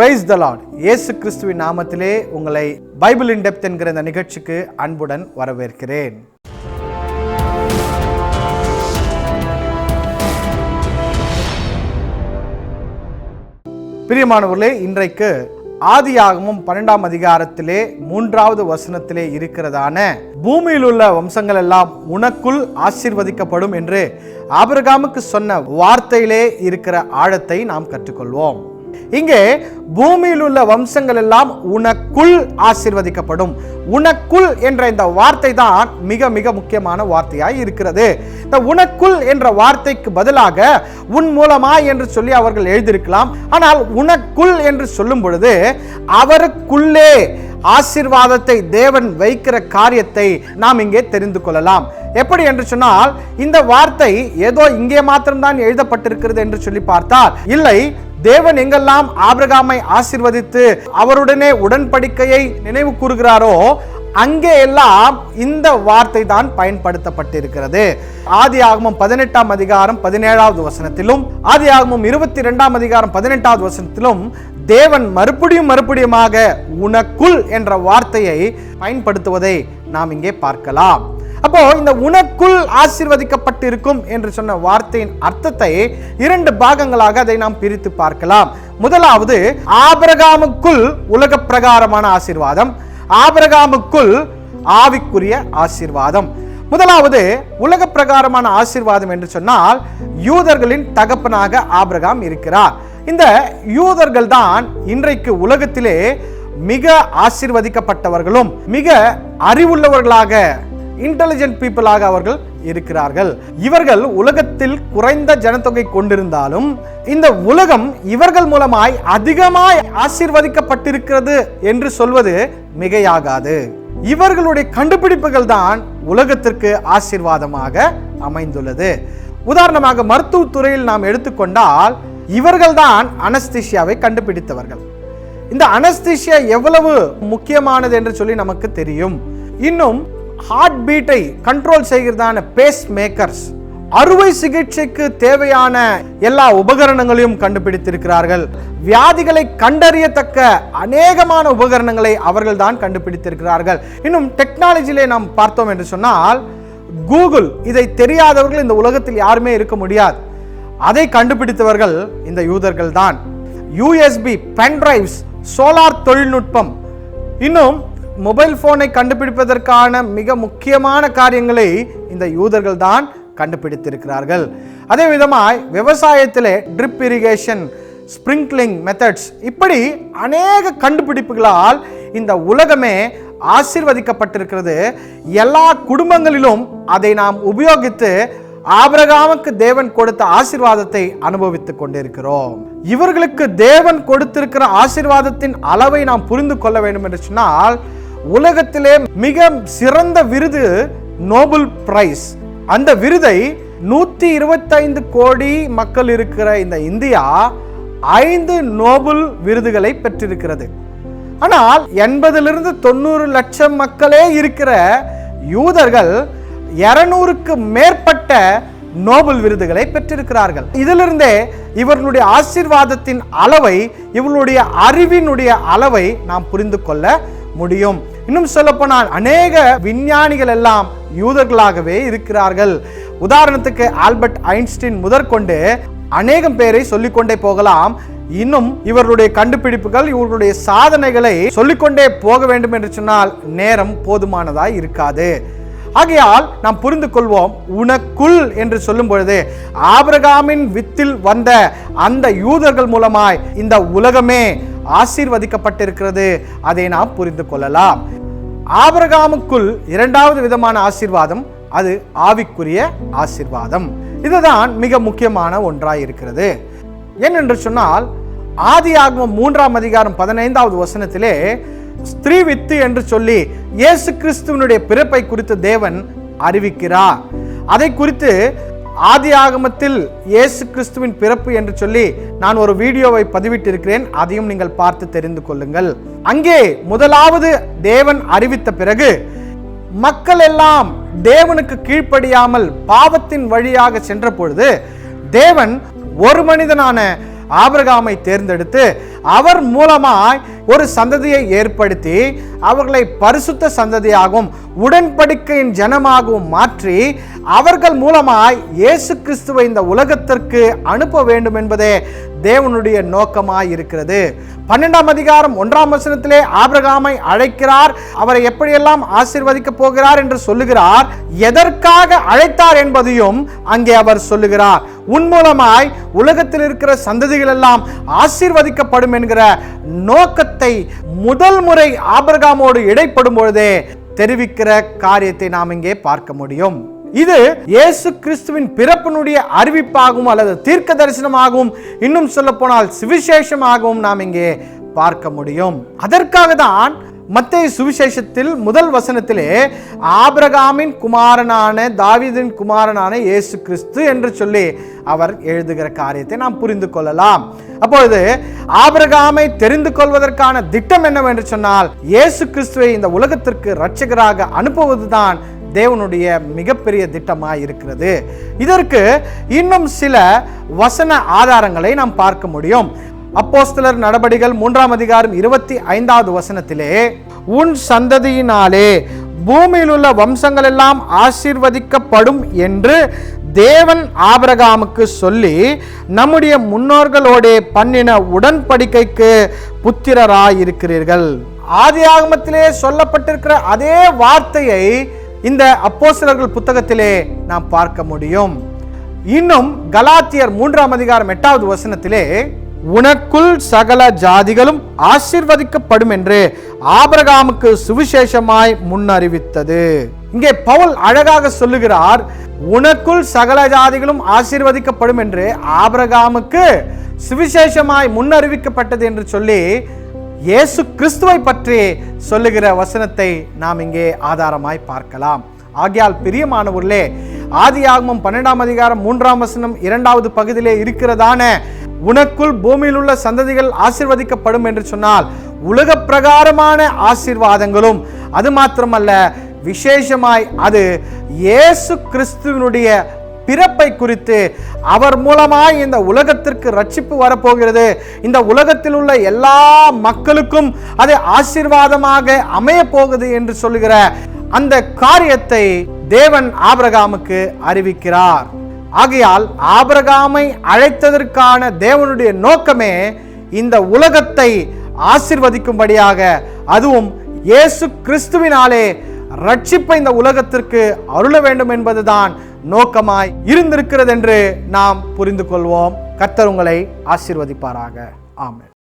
Praise the Lord இயேசு கிறிஸ்துவின் நாமத்திலே உங்களை பைபிள் இன் டெப்த் என்கிற இந்த நிகழ்ச்சிக்கு அன்புடன் வரவேற்கிறேன். பிரியமானவர்களே இன்றைக்கு ஆதியாகமும் பன்னெண்டாம் அதிகாரத்திலே மூன்றாவது வசனத்திலே இருக்கிறதான பூமியில் உள்ள வம்சங்கள் எல்லாம் உனக்குள் ஆசிர்வதிக்கப்படும் என்று ஆபிரகாமுக்கு சொன்ன வார்த்தையிலே இருக்கிற ஆழத்தை நாம் கற்றுக்கொள்வோம். இங்கே பூமியில் உள்ள வம்சங்கள் எல்லாம் உனக்குள் ஆசிர்வதிக்கப்படும். உனக்குள் என்ற இந்த வார்த்தை தான் மிக மிக முக்கியமான வார்த்தையாய் இருக்கிறது. இந்த உனக்குள் என்ற வார்த்தைக்கு பதிலாக உன் மூலமா என்று சொல்லி அவர்கள் எழுதியிருக்கலாம். ஆனால் உனக்குள் என்று சொல்லும் பொழுது அவருக்குள்ளே ஆசீர்வாதத்தை தேவன் வைக்கிற காரியத்தை நாம் இங்கே தெரிந்து கொள்ளலாம். எப்படி என்று சொன்னால் இந்த வார்த்தை ஏதோ இங்கே மாத்திரம்தான் எழுதப்பட்டிருக்கிறது என்று சொல்லி பார்த்தால் இல்லை தேவன் எங்கெல்லாம் ஆபிரகாமை ஆசிர்வதித்து அவருடனே உடன்படிக்கையை நினைவு கூறுகிறாரோ அங்கே எல்லாம் இந்த வார்த்தை தான் பயன்படுத்தப்பட்டிருக்கிறது. ஆதி ஆகமம் பதினெட்டாம் அதிகாரம் பதினேழாவது வசனத்திலும் ஆதி ஆகமம் இருபத்தி ரெண்டாம் அதிகாரம் பதினெட்டாவது வசனத்திலும் தேவன் மறுபடியும் மறுபடியுமாக உனக்குள் என்ற வார்த்தையை பயன்படுத்துவதை நாம் இங்கே பார்க்கலாம். அப்போ இந்த உனக்குள் ஆசீர்வதிக்கப்பட்டிருக்கும் என்று சொன்ன வார்த்தையின் அர்த்தத்தை இரண்டு பாகங்களாக அதை நாம் பிரித்து பார்க்கலாம். முதலாவது ஆபிரகாமுக்குள் உலக பிரகாரமான ஆசிர்வாதம் ஆபிரகாமுக்குள் ஆவிக்குரிய ஆசீர்வாதம். முதலாவது உலக பிரகாரமான ஆசிர்வாதம் என்று சொன்னால் யூதர்களின் தகப்பனாக ஆபிரகாம் இருக்கிறார். இந்த யூதர்கள் தான் இன்றைக்கு உலகத்திலே மிக ஆசிர்வதிக்கப்பட்டவர்களும் மிக அறிவுள்ளவர்களாக இன்டெலிஜென்ட் பீப்புளாக அவர்கள் இருக்கிறார்கள். இவர்கள் உலகத்தில் குறைந்த ஜனத்தொகை கொண்டிருந்தாலும் இந்த உலகம் இவர்கள் மூலமாய் அதிகமாய் ஆசீர்வதிக்கப்பட்டிருக்கிறது என்று சொல்வது மிகையாகாது. இவர்களுடைய கண்டுபிடிப்புகள் தான் உலகத்திற்கு ஆசீர்வாதமாக அமைந்துள்ளது. உதாரணமாக மருத்துவத்துறையில் நாம் எடுத்துக்கொண்டால் இவர்கள்தான் அனஸ்திஷியாவை கண்டுபிடித்தவர்கள். இந்த அனஸ்திஷியா எவ்வளவு முக்கியமானது என்று சொல்லி நமக்கு தெரியும். இன்னும் ஹார்ட் பீட்டை கண்ட்ரோல் செய்கிறதான பேஸ் மேக்கர்ஸ் அறுவை சிகிச்சைக்கு தேவையான எல்லா உபகரணங்களையும் கண்டுபிடித்திருக்கிறார்கள். வியாதிகளை கண்டறியத்தக்க அநேகமான உபகரணங்களை அவர்கள் தான் கண்டுபிடித்திருக்கிறார்கள். இன்னும் டெக்னாலஜியிலே நாம் பார்த்தோம் என்று சொன்னால் கூகுள் இதை தெரியாதவர்கள் இந்த உலகத்தில் யாருமே இருக்க முடியாது. அதை கண்டுபிடித்தவர்கள் இந்த யூதர்கள் தான் யூஎஸ்பி பென்டிரைவ்ஸ் சோலார் தொழில்நுட்பம். இன்னும் மொபைல் ஃபோனை கண்டுபிடிப்பதற்கான மிக முக்கியமான காரியங்களை இந்த யூதர்கள் தான் கண்டுபிடித்திருக்கிறார்கள். அதே விதமாய் விவசாயத்திலே ட்ரிப் இரிகேஷன் ஸ்ப்ரிங்க்லிங் மெத்தட்ஸ் இப்படி அநேக கண்டுபிடிப்புகளால் இந்த உலகமே ஆசிர்வதிக்கப்பட்டிருக்கிறது. எல்லா குடும்பங்களிலும் அதை நாம் உபயோகித்து ஆபிரகாமுக்கு தேவன் கொடுத்த ஆசிர்வாதத்தை அனுபவித்துக் கொண்டிருக்கிறோம். இவர்களுக்கு தேவன் கொடுத்திருக்கிற ஆசிர்வாதத்தின் அளவை நாம் புரிந்து கொள்ள வேண்டும் என்று சொன்னால் உலகத்திலே மிக சிறந்த விருது நோபல் பிரைஸ். அந்த விருதை நூத்தி இருபத்தைந்து கோடி மக்கள் இருக்கிற இந்த இந்தியா ஐந்து நோபல் விருதுகளை பெற்றிருக்கிறது. ஆனால் எண்பதிலிருந்து தொண்ணூறு லட்சம் மக்களே இருக்கிற யூதர்கள் இருநூறுக்கு மேற்பட்ட நோபல் விருதுகளை பெற்றிருக்கிறார்கள். இதிலிருந்தே இவர்களுடைய ஆசீர்வாதத்தின் அளவை இவர்களுடைய அறிவினுடைய அளவை நாம் புரிந்து கொள்ள முடியும். இன்னும் சொல்லப்போனால் அநேக விஞ்ஞானிகள் எல்லாம் யூதர்களாகவே இருக்கிறார்கள். உதாரணத்துக்கு ஆல்பர்ட் ஐன்ஸ்டீன் முதற்கொண்டு அநேகம் பேரை சொல்லிக்கொண்டே போகலாம். இன்னும் இவர்களுடைய கண்டுபிடிப்புகள் இவர்களுடைய சாதனைகளை சொல்லிக்கொண்டே போக வேண்டும் என்று சொன்னால் நேரம் போதுமானதாய் இருக்காது. ஆகையால் நாம் புரிந்து கொள்வோம் உனக்குள் என்று சொல்லும் பொழுது ஆபிரகாமின் வித்தில் வந்த அந்த யூதர்கள் மூலமாய் இந்த உலகமே ஆசீர்வதிக்கப்பட்டிருக்கிறது. அதை நாம் புரிந்து கொள்ளலாம். ஆபரகாமுக்குள் இரண்டாவது விதமான ஆசீர்வாதம் அது ஆவிக்குரிய ஆசீர்வாதம். இதுதான் மிக முக்கியமான ஒன்றாய் இருக்கிறது ஏனென்று சொன்னால் ஆதி ஆகமம் மூன்றாம் அதிகாரம் பதினைந்தாவது வசனத்திலே ஸ்திரீ வித்து என்று சொல்லி இயேசு கிறிஸ்துவனுடைய பிறப்பை குறித்து தேவன் அறிவிக்கிறார். அதை குறித்து ஆதி ஆகமத்தில் இயேசு கிறிஸ்துவின் பிறப்பு என்று சொல்லி நான் ஒரு வீடியோவை பதிவிட்டிருக்கிறேன். அதையும் நீங்கள் பார்த்து தெரிந்து கொள்ளுங்கள். அங்கே முதலாவது தேவன் அறிவித்த பிறகு மக்கள் எல்லாம் தேவனுக்கு கீழ்ப்படியாமல் பாவத்தின் வழியாக சென்ற பொழுது தேவன் ஒரு மனிதனான ஆபிரகாமை தேர்ந்தெடுத்து அவர் மூலமாய் ஒரு சந்ததியை ஏற்படுத்தி அவர்களை பரிசுத்த சந்ததியாகவும் உடன்படிக்கையின் ஜனமாகவும் மாற்றி அவர்கள் மூலமாய் இயேசு கிறிஸ்துவை இந்த உலகத்திற்கு அனுப்ப வேண்டும் என்பதே தேவனுடைய நோக்கமாய் இருக்கிறது பன்னெண்டாம் அதிகாரம் ஒன்றாம் வசனத்திலே ஆபிரகாமை அழைக்கிறார் அவரை எப்படியெல்லாம் ஆசிர்வதிக்க போகிறார் என்று சொல்லுகிறார் எதற்காக அழைத்தார் என்பதையும் அங்கே அவர் சொல்லுகிறார். உன் மூலமாய் உலகத்தில் இருக்கிற சந்ததிகள் எல்லாம் ஆசீர்வதிக்கப்படும் என்கிற நோக்கத்தை முதல் முறை ஆபிரகாமோடு இடைப்படும் பொழுதே தெரிவிக்கிற காரியத்தை நாம் இங்கே பார்க்க முடியும். இது இயேசு கிறிஸ்துவின் பிறப்பினுடைய அறிவிப்பாகவும் அல்லது தீர்க்க தரிசனமாகவும் இன்னும் சொல்ல போனால் சுவிசேஷமாகவும் நாம் இங்கே பார்க்க முடியும். அதற்காக தான் மத்திய சுவிசேஷத்தில் முதல் வசனத்திலே ஆபிரகாமின் குமாரனான தாவிதின் குமாரனான இயேசு கிறிஸ்து என்று சொல்லி அவர் எழுதுகிற காரியத்தை நாம் புரிந்து கொள்ளலாம். அப்பொழுது ஆபிரகாமை தெரிந்து கொள்வதற்கான திட்டம் என்னவென்று சொன்னால் இயேசு கிறிஸ்துவை இந்த உலகத்திற்கு இரட்சகராக அனுப்புவதுதான் தேவனுடைய மிகப்பெரிய திட்டமாக இருக்கிறது இதற்கு இன்னும் சில வசன ஆதாரங்களை நாம் பார்க்க முடியும். அப்போஸ்தலர் நடபடிகள் மூன்றாம் அதிகாரம் இருபத்தி ஐந்தாவது வசனத்திலே உன் சந்ததியினாலே பூமியில் உள்ள வம்சங்கள் எல்லாம் ஆசீர்வதிக்கப்படும் என்று தேவன் ஆபிரகாமுக்கு சொல்லி நம்முடைய முன்னோர்களோடே பண்ணின உடன்படிக்கைக்கு புத்திரராயிருக்கிறீர்கள். ஆதி ஆகமத்திலே சொல்லப்பட்டிருக்கிற அதே வார்த்தையை இந்த அப்போசிலர்கள் புத்தகத்திலே நாம் பார்க்க முடியும். இன்னும் கலாத்தியர் மூன்றாம் அதிகாரம் எட்டாவது வசனத்திலே உனக்குள் சகல ஜாதிகளும் ஆசிர்வதிக்கப்படும் என்று ஆபிரகாமுக்கு சுவிசேஷமாய் முன்னறிவித்தது. இங்கே பவுல் அழகாக சொல்லுகிறார் உனக்குள் சகல ஜாதிகளும் ஆசீர்வதிக்கப்படும் என்று ஆபரகாமுக்கு சுவிசேஷமாய் முன்னறிவிக்கப்பட்டது என்று சொல்லி இயேசு கிறிஸ்துவை பற்றி சொல்லுகிற வசனத்தை நாம் இங்கே ஆதாரமாய் பார்க்கலாம். ஆகையால் பிரியமானவர்களே ஆதியாகமம் பன்னெண்டாம் அதிகாரம் மூன்றாம் வசனம் இரண்டாவது பகுதியிலே இருக்கிறதான உனக்குள் பூமியில் உள்ள சந்ததிகள் ஆசிர்வதிக்கப்படும் என்று சொன்னால் உலக பிரகாரமான ஆசிர்வாதங்களும். அது மாத்திரமல்ல விசேஷமாய் அது இயேசு கிறிஸ்துவனுடைய பிறப்பை குறித்து அவர் மூலமாய் இந்த உலகத்திற்கு ரட்சிப்பு வரப்போகிறது. இந்த உலகத்தில் உள்ள எல்லா மக்களுக்கும் அது ஆசீர்வாதமாக அமைய போகுது என்று சொல்லுகிற அந்த காரியத்தை தேவன் ஆபிரகாமுக்கு அறிவிக்கிறார். ஆகையால் ஆபிரகாமை அழைத்ததற்கான தேவனுடைய நோக்கமே இந்த உலகத்தை ஆசிர்வதிக்கும்படியாக அதுவும் இயேசு கிறிஸ்துவினாலே ரட்சிப்பை இந்த உலகத்திற்கு அருள வேண்டும் என்பதுதான் நோக்கமாய் இருந்திருக்கிறது என்று நாம் புரிந்து கொள்வோம் கர்த்தர் உங்களை ஆசிர்வதிப்பாராக. ஆமென்.